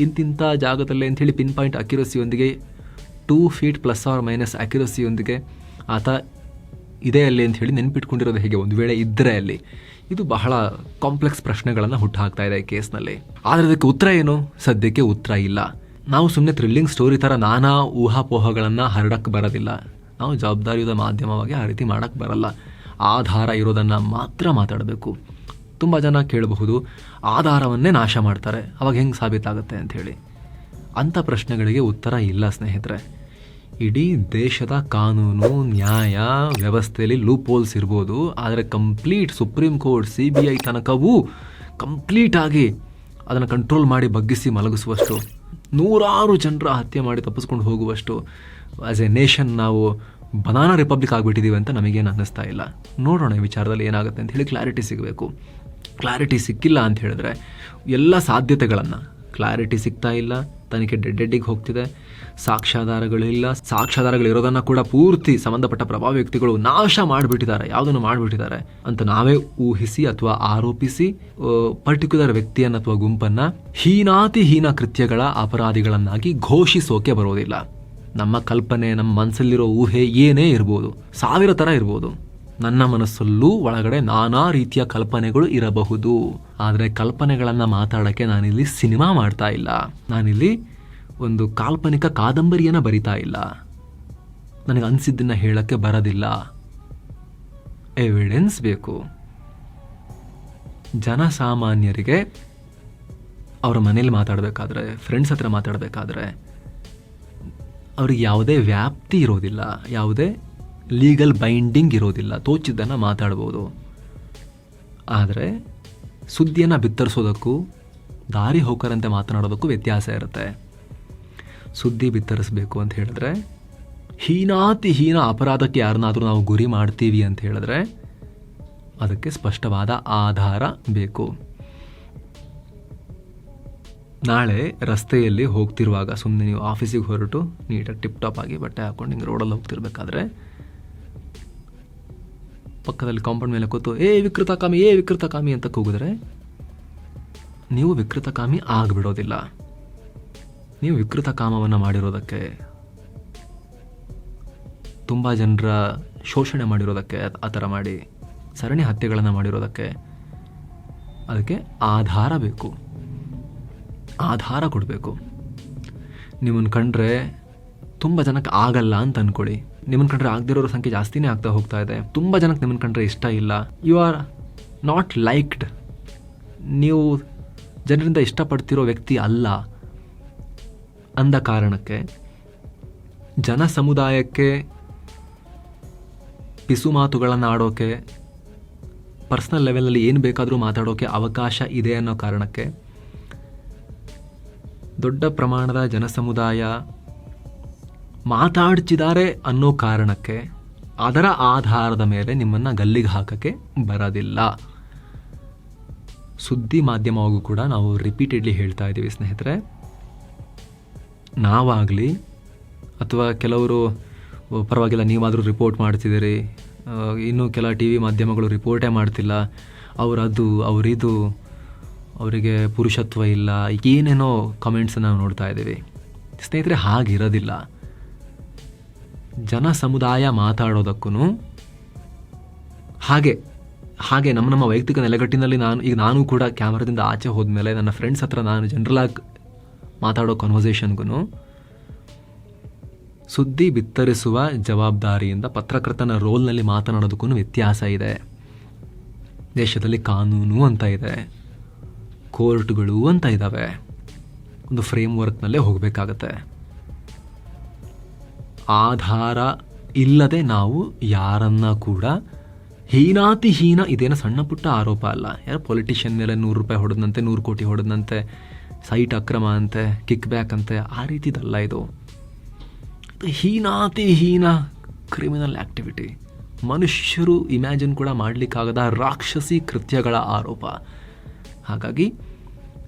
ಇಂತಿಂಥ ಜಾಗದಲ್ಲೇ ಅಂಥೇಳಿ pin point ಅಕ್ಯುರಸಿಯೊಂದಿಗೆ two feet plus or minus ಅಕ್ಯುರಸಿಯೊಂದಿಗೆ ಆತ ಇದೆ ಅಲ್ಲಿ ಅಂತ ಹೇಳಿ ನೆನ್ಪಿಟ್ಕೊಂಡಿರೋದು ಹೇಗೆ? ಒಂದು ವೇಳೆ ಇದ್ದರೆ ಅಲ್ಲಿ. ಇದು ಬಹಳ ಕಾಂಪ್ಲೆಕ್ಸ್ ಪ್ರಶ್ನೆಗಳನ್ನು ಹುಟ್ಟುಹಾಕ್ತಾ ಇದೆ ಈ ಕೇಸ್ನಲ್ಲಿ ಆದರೆ ಅದಕ್ಕೆ ಉತ್ತರ ಏನು? ಸದ್ಯಕ್ಕೆ ಉತ್ತರ ಇಲ್ಲ. ನಾವು ಸುಮ್ಮನೆ ಥ್ರಿಲ್ಲಿಂಗ್ ಸ್ಟೋರಿ ಥರ ನಾನಾ ಊಹಾಪೋಹಗಳನ್ನು ಹರಡಕ್ಕೆ ಬರೋದಿಲ್ಲ. ನಾವು ಜವಾಬ್ದಾರಿಯುತ ಮಾಧ್ಯಮವಾಗಿ ಆ ರೀತಿ ಮಾಡೋಕ್ಕೆ ಬರಲ್ಲ. ಆಧಾರ ಇರೋದನ್ನು ಮಾತ್ರ ಮಾತಾಡಬೇಕು. ತುಂಬ ಜನ ಕೇಳಬಹುದು, ಆಧಾರವನ್ನೇ ನಾಶ ಮಾಡ್ತಾರೆ. ಅವಾಗ ಹೆಂಗೆ ಸಾಬೀತಾಗುತ್ತೆ ಅಂಥೇಳಿ ಅಂಥ ಪ್ರಶ್ನೆಗಳಿಗೆ ಉತ್ತರ ಇಲ್ಲ ಸ್ನೇಹಿತರೆ. ಇಡೀ ದೇಶದ ಕಾನೂನು, ನ್ಯಾಯ ವ್ಯವಸ್ಥೆಯಲ್ಲಿ ಲೂಪ್ ಹೋಲ್ಸ್ ಇರ್ಬೋದು, ಆದರೆ complete Supreme Court C B I ತನಕವೂ ಕಂಪ್ಲೀಟಾಗಿ ಅದನ್ನು ಕಂಟ್ರೋಲ್ ಮಾಡಿ ಬಗ್ಗಿಸಿ ಮಲಗಿಸುವಷ್ಟು, ನೂರಾರು ಜನರ ಹತ್ಯೆ ಮಾಡಿ ತಪ್ಪಿಸ್ಕೊಂಡು ಹೋಗುವಷ್ಟು ಆ್ಯಸ್ ಎ ನೇಷನ್ ನಾವು ಬನಾನಾ ರಿಪಬ್ಲಿಕ್ ಆಗಿಬಿಟ್ಟಿದ್ದೀವಿ ಅಂತ ನಮಗೇನು ಅನ್ನಿಸ್ತಾ ಇಲ್ಲ. ನೋಡೋಣ ಈ ವಿಚಾರದಲ್ಲಿ ಏನಾಗುತ್ತೆ ಅಂತ ಹೇಳಿ ಕ್ಲಾರಿಟಿ ಸಿಗಬೇಕು. ಕ್ಲಾರಿಟಿ ಸಿಕ್ಕಿಲ್ಲ ಅಂತ ಹೇಳಿದ್ರೆ ಎಲ್ಲ ಸಾಧ್ಯತೆಗಳನ್ನು ಕ್ಲಾರಿಟಿ ಸಿಗ್ತಾ ಇಲ್ಲ, ತನಿಖೆ ಡೆಡ್ ಡೆಡ್ಡಿಗೆ ಹೋಗ್ತಿದೆ. ಸಾಕ್ಷ್ಯಾಧಾರಗಳಿಲ್ಲ ಸಾಕ್ಷ್ಯಾಧಾರಗಳಿರೋದನ್ನು ಕೂಡ ಪೂರ್ತಿ ಸಂಬಂಧಪಟ್ಟ ಪ್ರಭಾವ ವ್ಯಕ್ತಿಗಳು ನಾಶ ಮಾಡಿಬಿಟ್ಟಿದ್ದಾರೆ, ಯಾವುದನ್ನು ಮಾಡಿಬಿಟ್ಟಿದ್ದಾರೆ ಅಂತ ನಾವೇ ಊಹಿಸಿ ಅಥವಾ ಆರೋಪಿಸಿ ಪರ್ಟಿಕ್ಯುಲರ್ ವ್ಯಕ್ತಿಯನ್ನು ಅಥವಾ ಗುಂಪನ್ನು ಹೀನಾತಿ ಹೀನ ಕೃತ್ಯಗಳ ಅಪರಾಧಿಗಳನ್ನಾಗಿ ಘೋಷಿಸೋಕೆ ಬರೋದಿಲ್ಲ. ನಮ್ಮ ಕಲ್ಪನೆ, ನಮ್ಮ ಮನಸ್ಸಲ್ಲಿರೋ ಊಹೆ ಏನೇ ಇರ್ಬೋದು, ಸಾವಿರ ಥರ ಇರ್ಬೋದು. ನನ್ನ ಮನಸ್ಸಲ್ಲೂ ಒಳಗಡೆ ನಾನಾ ರೀತಿಯ ಕಲ್ಪನೆಗಳು ಇರಬಹುದು. ಆದರೆ ಕಲ್ಪನೆಗಳನ್ನು ಮಾತಾಡೋಕ್ಕೆ ನಾನಿಲ್ಲಿ ಸಿನಿಮಾ ಮಾಡ್ತಾ ಇಲ್ಲ. ನಾನಿಲ್ಲಿ ಒಂದು ಕಾಲ್ಪನಿಕ ಕಾದಂಬರಿಯನ್ನು ಬರಿತಾ ಇಲ್ಲ. ನನಗೆ ಅನಿಸಿದ್ದನ್ನು ಹೇಳೋಕ್ಕೆ ಬರೋದಿಲ್ಲ. ಎವಿಡೆನ್ಸ್ ಬೇಕು. ಜನಸಾಮಾನ್ಯರಿಗೆ ಅವರ ಮನೇಲಿ ಮಾತಾಡಬೇಕಾದ್ರೆ ಫ್ರೆಂಡ್ಸ್ ಹತ್ರ ಮಾತಾಡಬೇಕಾದ್ರೆ, ಅವ್ರಿಗೆ ಯಾವುದೇ ವ್ಯಾಪ್ತಿ ಇರೋದಿಲ್ಲ. ಯಾವುದೇ ಲೀಗಲ್ ಬೈಂಡಿಂಗ್ ಇರೋದಿಲ್ಲ, ತೋಚಿದ್ದನ್ನು ಮಾತಾಡ್ಬೋದು. ಆದರೆ ಸುದ್ದಿಯನ್ನು ಬಿತ್ತರಿಸೋದಕ್ಕೂ, ದಾರಿ ಹೋಕರಂತೆ ಮಾತನಾಡೋದಕ್ಕೂ ವ್ಯತ್ಯಾಸ ಇರುತ್ತೆ. ಸುದ್ದಿ ಬಿತ್ತರಿಸಬೇಕು ಅಂತ ಹೇಳಿದ್ರೆ, ಹೀನಾತಿ ಹೀನ ಅಪರಾಧಕ್ಕೆ ಯಾರನ್ನಾದರೂ ನಾವು ಗುರಿ ಮಾಡ್ತೀವಿ ಅಂತ ಹೇಳಿದ್ರೆ, ಅದಕ್ಕೆ ಸ್ಪಷ್ಟವಾದ ಆಧಾರ ಬೇಕು. ನಾಳೆ ರಸ್ತೆಯಲ್ಲಿ ಹೋಗ್ತಿರುವಾಗ ಸುಮ್ಮನೆ ನೀವು ಆಫೀಸಿಗೆ ಹೊರಟು ನೀಟಾಗಿ ಟಿಪ್ ಟಾಪ್ ಆಗಿ ಬಟ್ಟೆ ಹಾಕ್ಕೊಂಡು ಹಿಂಗೆ ರೋಡಲ್ಲಿ ಹೋಗ್ತಿರ್ಬೇಕಾದ್ರೆ ಪಕ್ಕದಲ್ಲಿ ಕಾಂಪೌಂಡ್ ಮೇಲೆ ಕೂತು, ಏ ವಿಕೃತ ಕಾಮಿ ಏ ವಿಕೃತ ಕಾಮಿ ಅಂತ ಕೂಗಿದ್ರೆ, ನೀವು ವಿಕೃತ ಕಾಮಿ ಆಗಿಬಿಡೋದಿಲ್ಲ. ನೀವು ವಿಕೃತ ಕಾಮವನ್ನು ಮಾಡಿರೋದಕ್ಕೆ, ತುಂಬ ಜನರ ಶೋಷಣೆ ಮಾಡಿರೋದಕ್ಕೆ, ಆ ಥರ ಮಾಡಿ, ಸರಣಿ ಹತ್ಯೆಗಳನ್ನು ಮಾಡಿರೋದಕ್ಕೆ, ಅದಕ್ಕೆ ಆಧಾರ ಬೇಕು. ಆಧಾರ ಕೊಡಬೇಕು. ನಿಮ್ಮನ್ನು ಕಂಡ್ರೆ ತುಂಬ ಜನಕ್ಕೆ ಆಗಲ್ಲ ಅಂತ ಅಂದ್ಕೊಳ್ಳಿ ನಿಮ್ಮನ್ನು ಕಂಡ್ರೆ ಆಗದಿರೋರ ಸಂಖ್ಯೆ ಜಾಸ್ತಿನೇ ಆಗ್ತಾ ಹೋಗ್ತಾ ಇದೆ. ತುಂಬ ಜನಕ್ಕೆ ನಿಮ್ಮನ್ನು ಕಂಡ್ರೆ ಇಷ್ಟ ಇಲ್ಲ. ಯು ಆರ್ ನಾಟ್ ಲೈಕ್ಡ್ ನೀವು ಜನರಿಂದ ಇಷ್ಟಪಡ್ತಿರೋ ವ್ಯಕ್ತಿ ಅಲ್ಲ. ಅಂದ ಕಾರಣಕ್ಕೆ ಜನ ಸಮುದಾಯಕ್ಕೆ ಪಿಸು ಮಾತುಗಳನ್ನು ಆಡೋಕ್ಕೆ ಪರ್ಸ್ನಲ್ ಲೆವೆಲ್ನಲ್ಲಿ ಏನು ಬೇಕಾದರೂ ಮಾತಾಡೋಕ್ಕೆ ಅವಕಾಶ ಇದೆ ಅನ್ನೋ ಕಾರಣಕ್ಕೆ ದೊಡ್ಡ ಪ್ರಮಾಣದ ಜನಸಮುದಾಯ ಮಾತಾಡ್ತಿದ್ದಾರೆ ಅನ್ನೋ ಕಾರಣಕ್ಕೆ ಅದರ ಆಧಾರದ ಮೇಲೆ ನಿಮ್ಮನ್ನು ಗಲ್ಲಿಗೆ ಹಾಕೋಕ್ಕೆ ಬರೋದಿಲ್ಲ. ಸುದ್ದಿ ಮಾಧ್ಯಮವಾಗೂ ಕೂಡ ನಾವು ರಿಪೀಟೆಡ್ಲಿ ಹೇಳ್ತಾ ಇದ್ದೀವಿ ಸ್ನೇಹಿತರೆ. ನಾವಾಗಲಿ ಅಥವಾ ಕೆಲವರು ಪರವಾಗಿಲ್ಲ, ನೀವಾದರೂ ರಿಪೋರ್ಟ್ ಮಾಡ್ತಿದ್ದೀರಿ. ಇನ್ನೂ ಕೆಲ ಟಿ ವಿ ಮಾಧ್ಯಮಗಳು ರಿಪೋರ್ಟೇ ಮಾಡ್ತಿಲ್ಲ. ಅವರದು ಅವರಿದು, ಅವರಿಗೆ ಪುರುಷತ್ವ ಇಲ್ಲ. ಏನೇನೋ ಕಮೆಂಟ್ಸನ್ನು ನಾವು ನೋಡ್ತಾ ಇದ್ದೀವಿ. ಸ್ನೇಹಿತರೆ, ಹಾಗಿರೋದಿಲ್ಲ. ಜನ ಸಮುದಾಯ ಮಾತಾಡೋದಕ್ಕೂ ಹಾಗೆ ಹಾಗೆ ನಮ್ಮ ನಮ್ಮ ವೈಯಕ್ತಿಕ ನೆಲೆಗಟ್ಟಿನಲ್ಲಿ ನಾನು, ಈಗ ನಾನು ಕೂಡ ಕ್ಯಾಮ್ರಾದಿಂದ ಆಚೆ ಹೋದ್ಮೇಲೆ ನನ್ನ ಫ್ರೆಂಡ್ಸ್ ಹತ್ರ ನಾನು ಜನರಲಾಗಿ ಮಾತಾಡೋ ಕನ್ವರ್ಸೇಷನ್ಗೂ ಸುದ್ದಿ ಬಿತ್ತರಿಸುವ ಜವಾಬ್ದಾರಿಯಿಂದ ಪತ್ರಕರ್ತನ ರೋಲ್ನಲ್ಲಿ ಮಾತನಾಡೋದಕ್ಕೂ ವ್ಯತ್ಯಾಸ ಇದೆ. ದೇಶದಲ್ಲಿ ಕಾನೂನು ಅಂತ ಇದೆ ಕೋರ್ಟ್ಗಳು ಅಂತ ಇದ್ದಾವೆ ಒಂದು ಫ್ರೇಮ್ ವರ್ಕ್ನಲ್ಲೇ ಹೋಗಬೇಕಾಗತ್ತೆ. ಆಧಾರ ಇಲ್ಲದೆ ನಾವು ಯಾರನ್ನ ಕೂಡ ಹೀನಾತಿ ಹೀನ ಇದೇನೋ ಸಣ್ಣ ಪುಟ್ಟ ಆರೋಪ ಅಲ್ಲ. ಯಾರು ಪೊಲಿಟಿಷಿಯನ್ ಮೇಲೆ ನೂರು ರೂಪಾಯಿ ಹೊಡೆದಂತೆ, ನೂರು ಕೋಟಿ ಹೊಡೆದಂತೆ ಸೈಟ್ ಅಕ್ರಮ ಅಂತೆ ಕಿಕ್ ಬ್ಯಾಕ್ ಅಂತೆ, ಆ ರೀತಿದಲ್ಲ ಇದು. ಇದು ಹೀನಾತಿ ಹೀನ ಕ್ರಿಮಿನಲ್ ಆ್ಯಕ್ಟಿವಿಟಿ ಮನುಷ್ಯರು ಇಮ್ಯಾಜಿನ್ ಕೂಡ ಮಾಡಲಿಕ್ಕಾಗದ ರಾಕ್ಷಸಿ ಕೃತ್ಯಗಳ ಆರೋಪ. ಹಾಗಾಗಿ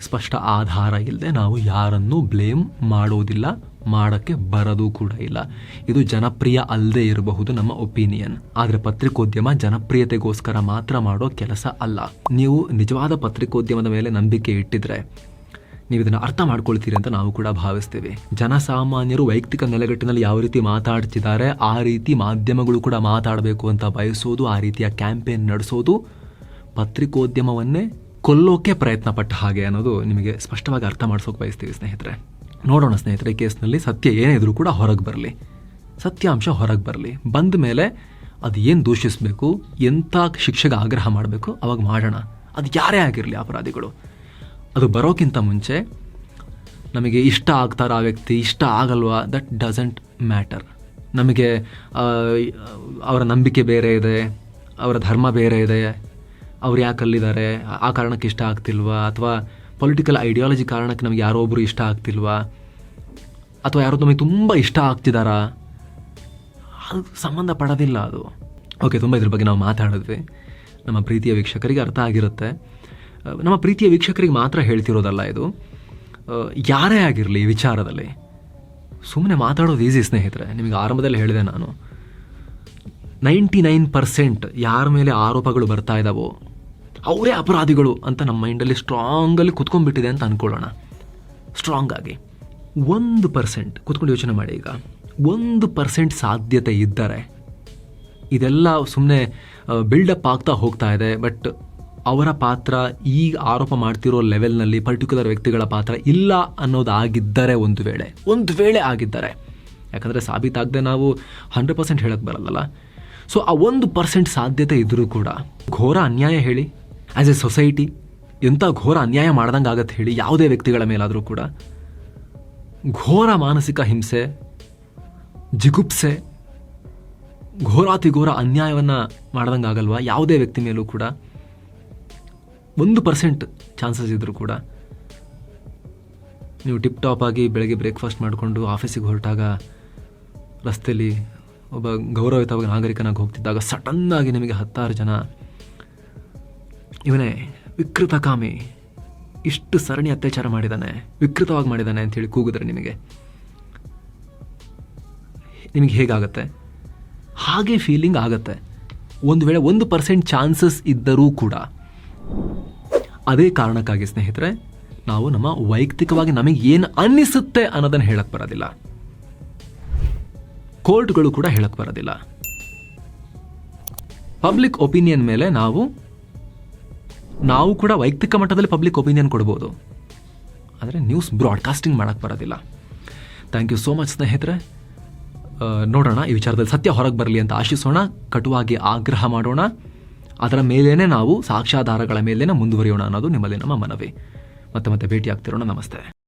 ಸ್ಪಷ್ಟ ಆಧಾರ ಇಲ್ಲದೆ ನಾವು ಯಾರನ್ನೂ ಬ್ಲೇಮ್ ಮಾಡೋದಿಲ್ಲ. ಮಾಡೋಕ್ಕೆ ಬರೋದು ಕೂಡ ಇಲ್ಲ. ಇದು ಜನಪ್ರಿಯ ಅಲ್ಲದೆ ಇರಬಹುದು ನಮ್ಮ ಒಪಿನಿಯನ್. ಆದರೆ ಪತ್ರಿಕೋದ್ಯಮ ಜನಪ್ರಿಯತೆಗೋಸ್ಕರ ಮಾತ್ರ ಮಾಡೋ ಕೆಲಸ ಅಲ್ಲ. ನೀವು ನಿಜವಾದ ಪತ್ರಿಕೋದ್ಯಮದ ಮೇಲೆ ನಂಬಿಕೆ ಇಟ್ಟಿದ್ರೆ ನೀವು ಇದನ್ನು ಅರ್ಥ ಮಾಡ್ಕೊಳ್ತೀರಿ ಅಂತ ನಾವು ಕೂಡ ಭಾವಿಸ್ತೇವೆ. ಜನಸಾಮಾನ್ಯರು ವೈಯಕ್ತಿಕ ನೆಲೆಗಟ್ಟಿನಲ್ಲಿ ಯಾವ ರೀತಿ ಮಾತಾಡ್ತಿದ್ದಾರೆ, ಆ ರೀತಿ ಮಾಧ್ಯಮಗಳು ಕೂಡ ಮಾತಾಡಬೇಕು ಅಂತ ಬಯಸೋದು, ಆ ರೀತಿಯ ಕ್ಯಾಂಪೇನ್ ನಡೆಸೋದು ಪತ್ರಿಕೋದ್ಯಮವನ್ನೇ ಕೊಲ್ಲೋಕೆ ಪ್ರಯತ್ನ ಪಟ್ಟ ಹಾಗೆ ಅನ್ನೋದು ನಿಮಗೆ ಸ್ಪಷ್ಟವಾಗಿ ಅರ್ಥ ಮಾಡಿಸೋಕೆ ಬಯಸ್ತೀವಿ ಸ್ನೇಹಿತರೆ. ನೋಡೋಣ ಸ್ನೇಹಿತರೆ ಕೇಸ್ನಲ್ಲಿ ಸತ್ಯ ಏನೇ ಇದ್ರೂ ಕೂಡ ಹೊರಗೆ ಬರಲಿ. ಸತ್ಯಾಂಶ ಹೊರಗೆ ಬರಲಿ. ಬಂದ ಮೇಲೆ ಅದು ಏನು ದೂಷಿಸಬೇಕು ಎಂಥ ಶಿಕ್ಷೆಗೆ ಆಗ್ರಹ ಮಾಡಬೇಕು, ಅವಾಗ ಮಾಡೋಣ. ಅದು ಯಾರೇ ಆಗಿರಲಿ ಅಪರಾಧಿಗಳು. ಅದು ಬರೋಕ್ಕಿಂತ ಮುಂಚೆ ನಮಗೆ ಇಷ್ಟ ಆಗ್ತಾರ ಆ ವ್ಯಕ್ತಿ, ಇಷ್ಟ ಆಗಲ್ವಾ ದಟ್ ಡಸಂಟ್ ಮ್ಯಾಟರ್ ನಮಗೆ ಅವರ ನಂಬಿಕೆ ಬೇರೆ ಇದೆ, ಅವರ ಧರ್ಮ ಬೇರೆ ಇದೆ, ಅವ್ರು ಯಾಕೆ ಅಲ್ಲಿದ್ದಾರೆ, ಆ ಕಾರಣಕ್ಕೆ ಇಷ್ಟ ಆಗ್ತಿಲ್ವಾ, ಅಥವಾ ಪೊಲಿಟಿಕಲ್ ಐಡಿಯಾಲಜಿ ಕಾರಣಕ್ಕೆ ನಮಗೆ ಯಾರೋ ಒಬ್ಬರು ಇಷ್ಟ ಆಗ್ತಿಲ್ವಾ? ಅಥವಾ ಯಾರೋ ನಮಗೆ ತುಂಬ ಇಷ್ಟ ಆಗ್ತಿದ್ದಾರಾ ಅದು ಸಂಬಂಧ ಪಡೋದಿಲ್ಲ ಅದು. ಓಕೆ ತುಂಬ ಇದ್ರ ಬಗ್ಗೆ ನಾವು ಮಾತಾಡಿದ್ವಿ. ನಮ್ಮ ಪ್ರೀತಿಯ ವೀಕ್ಷಕರಿಗೆ ಅರ್ಥ ಆಗಿರುತ್ತೆ. ನಮ್ಮ ಪ್ರೀತಿಯ ವೀಕ್ಷಕರಿಗೆ ಮಾತ್ರ ಹೇಳ್ತಿರೋದಲ್ಲ ಇದು. ಯಾರೇ ಆಗಿರಲಿ ವಿಚಾರದಲ್ಲಿ ಸುಮ್ಮನೆ ಮಾತಾಡೋದು ಈಸಿ ಸ್ನೇಹಿತರೆ. ನಿಮಗೆ ಆರಂಭದಲ್ಲಿ ಹೇಳಿದೆ ನಾನು. ನೈಂಟಿ ನೈನ್ ಪರ್ಸೆಂಟ್ ಯಾರ ಮೇಲೆ ಆರೋಪಗಳು ಬರ್ತಾ ಇದ್ದಾವೋ ಅವರೇ ಅಪರಾಧಿಗಳು ಅಂತ ನಮ್ಮ ಮೈಂಡಲ್ಲಿ ಸ್ಟ್ರಾಂಗಲ್ಲಿ ಕುತ್ಕೊಂಡ್ಬಿಟ್ಟಿದೆ ಅಂತ ಅಂದ್ಕೊಳ್ಳೋಣ ಸ್ಟ್ರಾಂಗ್ ಆಗಿ. ಒಂದು ಪರ್ಸೆಂಟ್ ಕುತ್ಕೊಂಡು ಯೋಚನೆ ಮಾಡಿ ಈಗ. ಒಂದು ಪರ್ಸೆಂಟ್ ಸಾಧ್ಯತೆ ಇದ್ದರೆ, ಇದೆಲ್ಲ ಸುಮ್ಮನೆ ಬಿಲ್ಡಪ್ ಆಗ್ತಾ ಹೋಗ್ತಾ ಇದೆ ಬಟ್ ಅವರ ಪಾತ್ರ ಈ ಆರೋಪ ಮಾಡ್ತಿರೋ ಲೆವೆಲ್ನಲ್ಲಿ ಪರ್ಟಿಕ್ಯುಲರ್ ವ್ಯಕ್ತಿಗಳ ಪಾತ್ರ ಇಲ್ಲ ಅನ್ನೋದಾಗಿದ್ದರೆ ಒಂದು ವೇಳೆ ಒಂದು ವೇಳೆ ಆಗಿದ್ದರೆ, ಯಾಕಂದರೆ ಸಾಬೀತಾಗದೆ ನಾವು ಹಂಡ್ರೆಡ್ ಪರ್ಸೆಂಟ್ ಹೇಳಕ್ಕೆ ಬರಲ್ಲಲ್ಲ. ಸೊ ಆ ಒಂದು ಪರ್ಸೆಂಟ್ ಸಾಧ್ಯತೆ ಇದ್ದರೂ ಕೂಡ ಘೋರ ಅನ್ಯಾಯ ಹೇಳಿ ಆ್ಯಸ್ ಎ ಸೊಸೈಟಿ ಎಂಥ ಘೋರ ಅನ್ಯಾಯ ಮಾಡ್ದಂಗೆ ಆಗತ್ತೆ ಹೇಳಿ ಯಾವುದೇ ವ್ಯಕ್ತಿಗಳ ಮೇಲಾದರೂ ಕೂಡ ಘೋರ ಮಾನಸಿಕ ಹಿಂಸೆ, ಜಿಗುಪ್ಸೆ ಘೋರಾತಿ ಘೋರ ಅನ್ಯಾಯವನ್ನು ಮಾಡ್ದಂಗೆ ಆಗಲ್ವಾ? ಯಾವುದೇ ವ್ಯಕ್ತಿ ಮೇಲೂ ಕೂಡ ಒಂದು ಪರ್ಸೆಂಟ್ ಚಾನ್ಸಸ್ ಇದ್ದರೂ ಕೂಡ ನೀವು ಟಿಪ್ ಟಾಪ್ ಆಗಿ ಬೆಳಗ್ಗೆ ಬ್ರೇಕ್ಫಾಸ್ಟ್ ಮಾಡಿಕೊಂಡು ಆಫೀಸಿಗೆ ಹೊರಟಾಗ ರಸ್ತೆಯಲ್ಲಿ ಒಬ್ಬ ಗೌರವಯುತವಾಗಿ ನಾಗರಿಕನಾಗಿ ಹೋಗ್ತಿದ್ದಾಗ ಸಡನ್ನಾಗಿ ನಿಮಗೆ ಹತ್ತಾರು ಜನ ಇವನೇ ವಿಕೃತಕಾಮಿ ಇಷ್ಟು ಸರಣಿ ಅತ್ಯಾಚಾರ ಮಾಡಿದ್ದಾನೆ ವಿಕೃತವಾಗಿ ಮಾಡಿದ್ದಾನೆ ಅಂತೇಳಿ ಕೂಗಿದ್ರೆ ನಿಮಗೆ. ನಿಮಗೆ ಹೇಗಾಗತ್ತೆ? ಹಾಗೆ ಫೀಲಿಂಗ್ ಆಗತ್ತೆ. ಒಂದು ವೇಳೆ ಒಂದು ಪರ್ಸೆಂಟ್ ಚಾನ್ಸಸ್ ಇದ್ದರೂ ಕೂಡ. ಅದೇ ಕಾರಣಕ್ಕಾಗಿ ಸ್ನೇಹಿತರೆ, ನಾವು ನಮ್ಮ ವೈಯಕ್ತಿಕವಾಗಿ ನಮಗೆ ಏನು ಅನ್ನಿಸುತ್ತೆ ಅನ್ನೋದನ್ನು ಹೇಳಕ್ಕೆ ಬರೋದಿಲ್ಲ. ಕೋರ್ಟ್ಗಳು ಕೂಡ ಹೇಳಕ್ಕೆ ಬರೋದಿಲ್ಲ. ಪಬ್ಲಿಕ್ ಒಪಿನಿಯನ್ ಮೇಲೆ ನಾವು ನಾವು ಕೂಡ ವೈಯಕ್ತಿಕ ಮಟ್ಟದಲ್ಲಿ ಪಬ್ಲಿಕ್ ಒಪಿನಿಯನ್ ಕೊಡ್ಬೋದು. ಆದರೆ ನ್ಯೂಸ್ ಬ್ರಾಡ್ಕಾಸ್ಟಿಂಗ್ ಮಾಡೋಕ್ಕೆ ಬರೋದಿಲ್ಲ. ಥ್ಯಾಂಕ್ ಯು ಸೋ ಮಚ್ ಸ್ನೇಹಿತರೆ. ನೋಡೋಣ ಈ ವಿಚಾರದಲ್ಲಿ ಸತ್ಯ ಹೊರಗೆ ಬರಲಿ ಅಂತ ಆಶಿಸೋಣ. ಕಟುವಾಗಿ ಆಗ್ರಹ ಮಾಡೋಣ. ಅದರ ಮೇಲೇ ನಾವು ಸಾಕ್ಷ್ಯಾಧಾರಗಳ ಮೇಲೇ ಮುಂದುವರಿಯೋಣ ಅನ್ನೋದು ನಿಮ್ಮಲ್ಲಿ ನಮ್ಮ ಮನವಿ. ಮತ್ತೆ ಮತ್ತೆ ಭೇಟಿ ಆಗ್ತಿರೋಣ ನಮಸ್ತೆ.